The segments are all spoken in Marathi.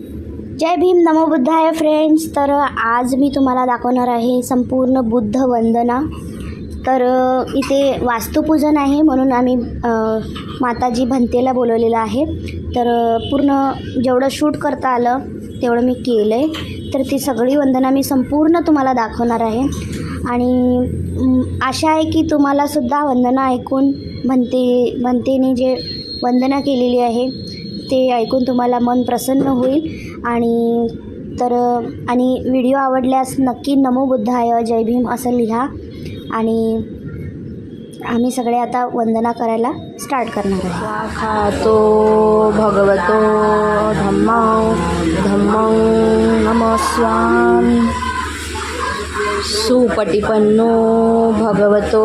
जय भीम नमो बुद्धाय फ्रेंड्स. तर आज मी तुम्हाला दाखवणार आहे संपूर्ण बुद्ध वंदना. तर इथे वास्तुपूजन आहे म्हणून आम्ही माताजी भंतेला बोलवलेलं आहे. तर पूर्ण जेवढं शूट करता आलं तेवढं मी केलं आहे तर ती सगळी वंदना मी संपूर्ण तुम्हाला दाखवणार आहे. आणि आशा आहे की तुम्हालासुद्धा वंदना ऐकून भंते भंतेने जे वंदना केलेली आहे ते ऐकून तुम्हाला मन प्रसन्न होईल. आणि तर आणि व्हिडिओ आवडल्यास नक्की नमो बुद्धाय जय भीम असं लिहा. आणि आम्ही सगळे आता वंदना करायला स्टार्ट करणार आहे. खातो भगवतो धम्म धम्मौ नमस्वामी सुपटिपन्नो भगवतो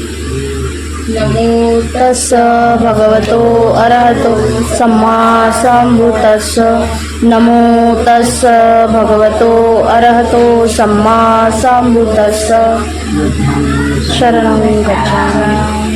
नमो भगवतो अरहतो सम्मा सम्भुतस्स नमो तस्स भगवतो अरहतो सम्मा सम्भुतस्स शरणं गच्छामि।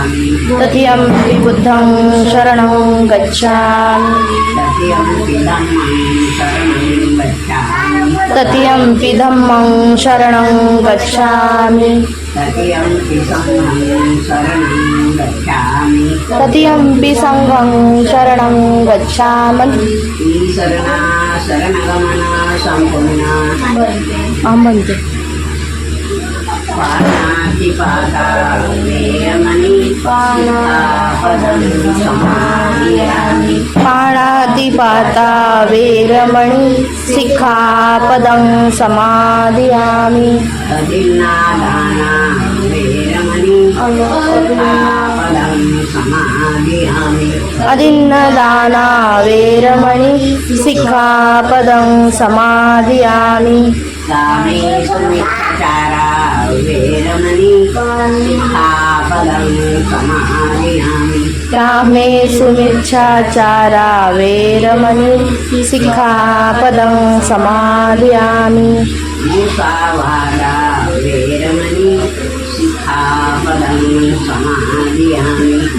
सम्पूर्णा अहं भन्ते पाणातिपाता वेरमणि पाणापदं समाधियामि पाणातिपाता वेरमणि सिक्खापदं समाधियामि अदिन्नादाना वेरमणि पापदं समाधियामि वीरमणि वेरमणि सिक्खापदं समाधियामि। कामे सुमिच्चारा वेरमणि पापदं सिक्खापदं समाधियामि రామే సుమిచ్చాచారా వేరమణి సిక్ఖాపదం సమాదయామి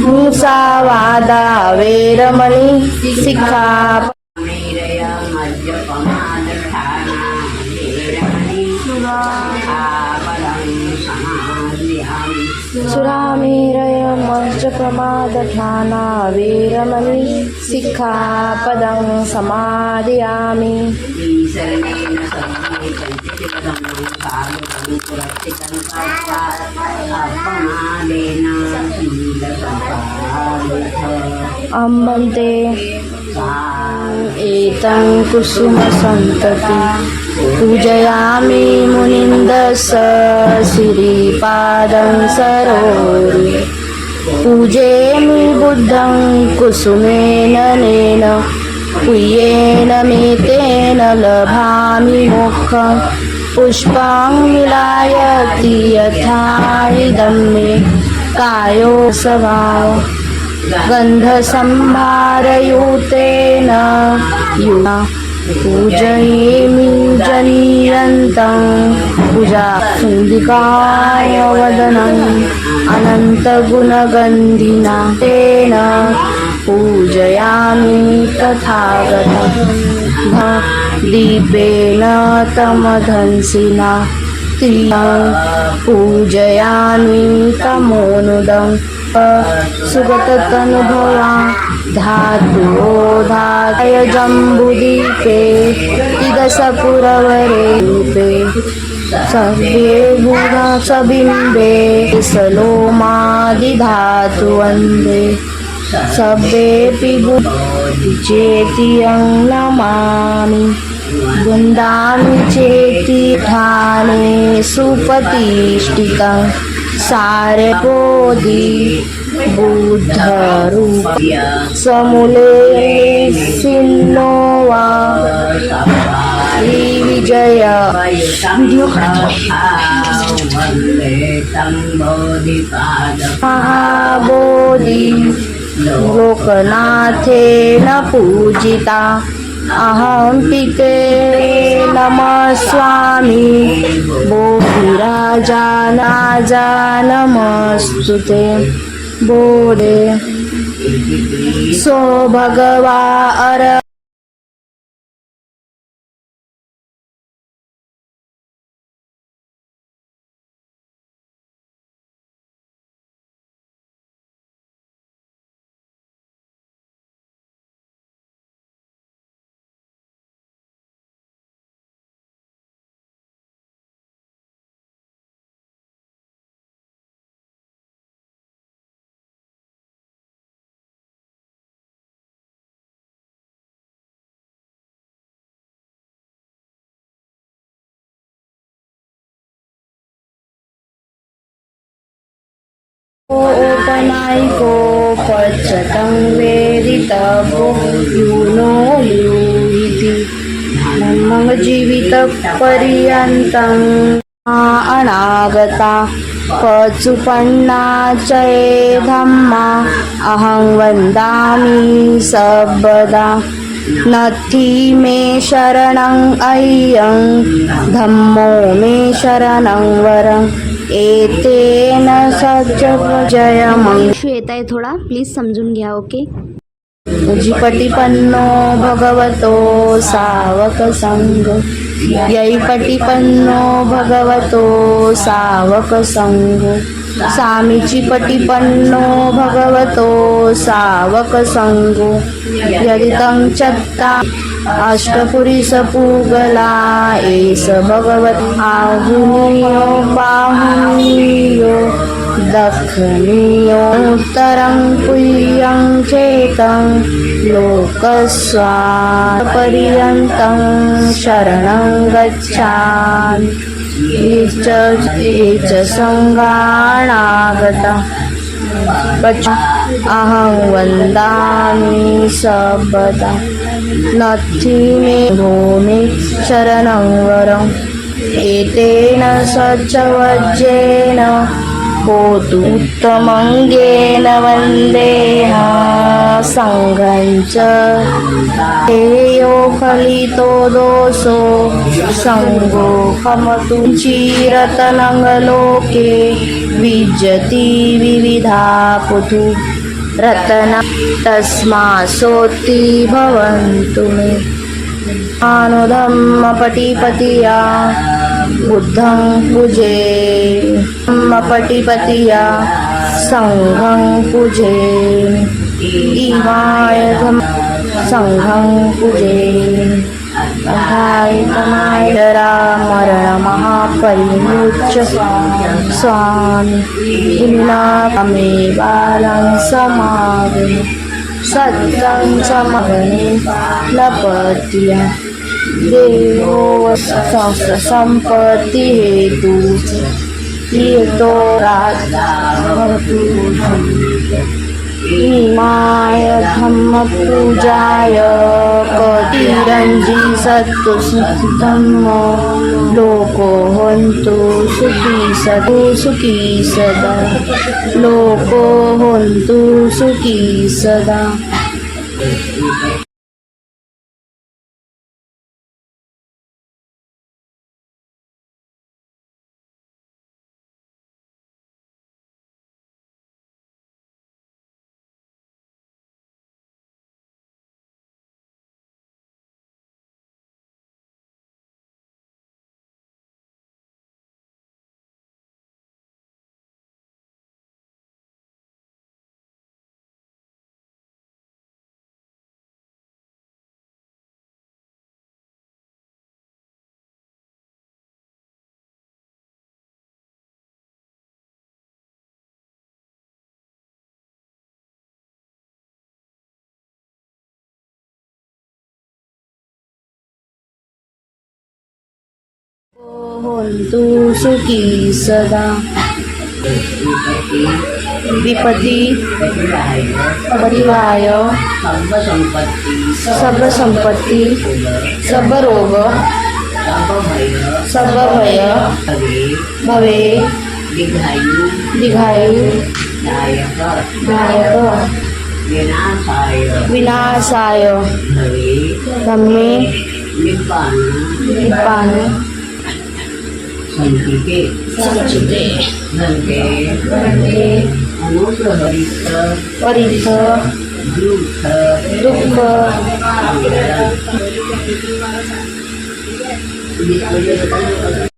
మూసావాదా వేరమణి సిక్ఖా మద్యపమాదఖానా వేరమణి సురా सुरामेरय मज्जप्रमादठाना वेरमणि सिक्खापदं समाधियामि ईशरणेन अम्बन्ते एतं कुसुमसन्तति पूजयामि मुनिन्दस श्रीपादं सरोरि। पूजेमि बुद्धं कुसुमेन नेन पुय्येन मे तेन लभामि मुखम् पुष्पं विलायति यथा इदं मे कायो स्वभाव गन्धसम्भारयुतेन युना पूजयेमि जनीयन्तं। पूजा सुन्दिकाय वदनम् अनन्तगुणगन्धिना तेन पूजयामि तथागतं दीपेन तमधंसिना। त्रियं पूजयामि तमोनुदं सुगततनुभवा धातो धातय जम्बुदीपे। तिदसपुरवरे रूपे। सर्वे बुधा सबिम्बे। सलोमादिधातु वन्दे। सभ्येऽपि चेतियं नमामि वृन्दामि चेति ठाने सुप्रतिष्ठितं सारकोदि बुद्धरूप। समूले सिन्नो वा श्रीविजय महाबोधि। लोकनाथेन पूजिता। अहं पिते नमः स्वामी बोधिराजानाजा नमस्तु ते। बोधे। सो भगवा अर ओपनायको पचतं वेदितपो युनो युइति मम जीवितपर्यन्तं अनागता। पचुपन्ना चये धम्मा अहं वन्दामि सर्वदा। नथि मे शरणं अय्यं धम्मो मे शरणं वरम्। एतेन सज्ज जयमं इशू येत आहे थोडा प्लीज़ समजून घ्या ओके उजिपटिपन्नो भगवतो सावकसङ्ग यैपटिपन्नो भगवतो सावकसङ्ग सामीचिपटिपन्नो भगवतो सावकसङ्गो यदितं चत्ता अष्टपुरीसपूगला एष भगवत् आहुनीयो बाहुनीयो दक्षिणीयोत्तरं पुय्यं चेतं लोकस्वापर्यन्तं शरणं गच्छामि। ये च ये च सङ्गाणागता पच अहं वन्दामि सबदा मे भूमि शरणं वरम् एतेन सच्चवज्रेण होतु उत्तमङ्गेन वन्देह सङ्घं च। हेयो फलितो दोषो सङ्गो कमतु विजति विविधा पुतु रत्न तस्मासोत्ति भवन्तु मे। अनुधम्मपटिपतिया बुद्धं पूजे। धम्मपटिपतिया सङ्घं पूजे। इमाय धम् सङ्घं पूजे। तमाय pariendo mucho Swami Inna kami balang sama bin sama bin Lapatia Deo Sasa sampati hetu Ito rata Hatu EMI धम्मपूजाय कतिरञ्जी सत्तु धम्म लोको हन्तु सुखी सदु सुखी सदा। लोको हन्तु सुखी सदा। हन्तु सुखी सदा. विपती परिवाय सर्व संपत्ती सर्व सर्व रोग सर्व भय भवे दीर्घायु दीर्घायु दायक दायक विनाशाय धम्मे निब्बाण निप्पान संचिते संचिते धनते धनते अनुप्रहरित परिथ दुःख दुःख धम्मसवनकालो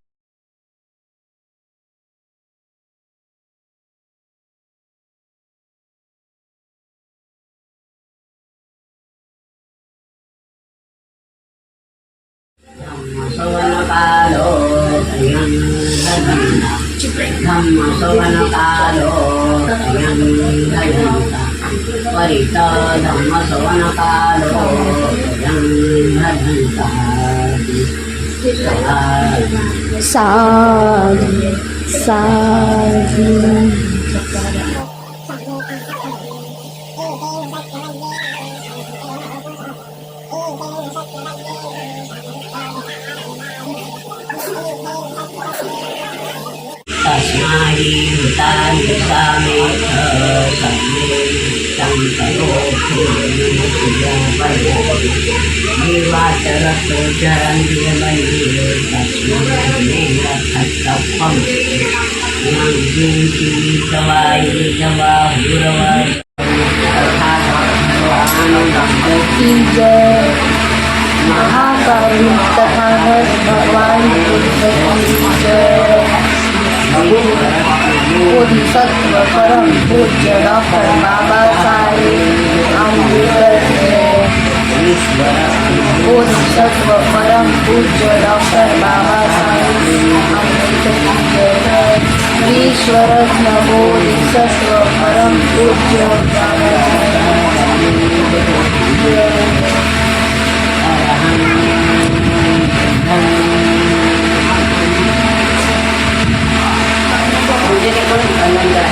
ಪರಿತ ಧಮ್ಮ ಸವನ ಕಾಲೋ ಸಾಧು ಸಾಧು ತಸ್ಮೈ ಭೂತಾನ್ ಸಾಮೇ देवाचरतो चरन्ति मयि तस्मै रथस्तपम् नन्दिति तवायि तवाहुरवाय तथा भगवानुदम्बति की जय महाकाली तथा भगवान बुद्ध की जय बोधिसत्व परम पूज्य डॉक्टर बाबासाहेब आंबेडकर की जय बोधिसत्व परम पूज्य डॉक्टर बाबासाहेब आंबेडकर की जय ईश्वरत्न बोधिसत्व परम पूज्य Babasaheb Jadi kalau kita nggak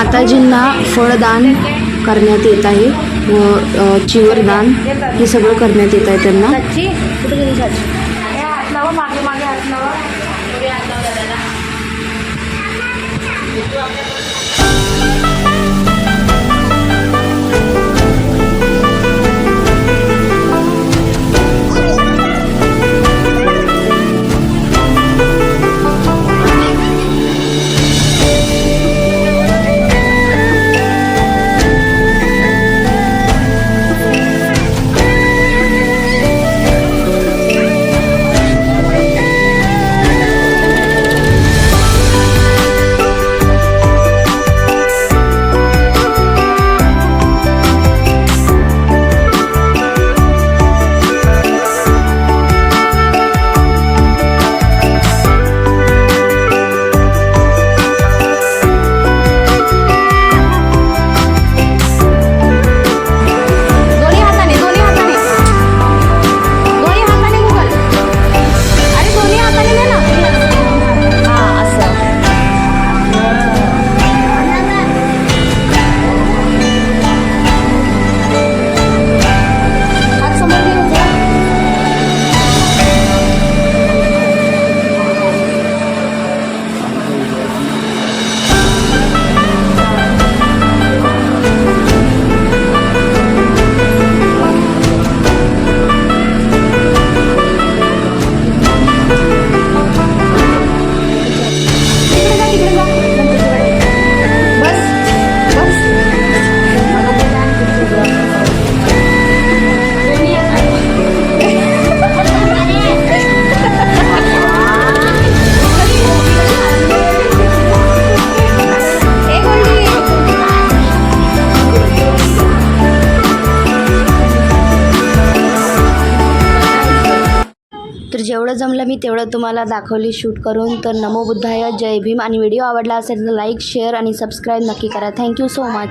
माताजींना फळदान करण्यात येत आहे. व चिवरदान हे सगळं करण्यात येत आहे त्यांना. मागे तेवढं तुम्हाला दाखवली शूट करून. तर नमो बुद्धाय जय भीम. आणि व्हिडिओ आवडला असेल तर लाईक शेअर आणि सबस्क्राईब नक्की करा. Thank you so much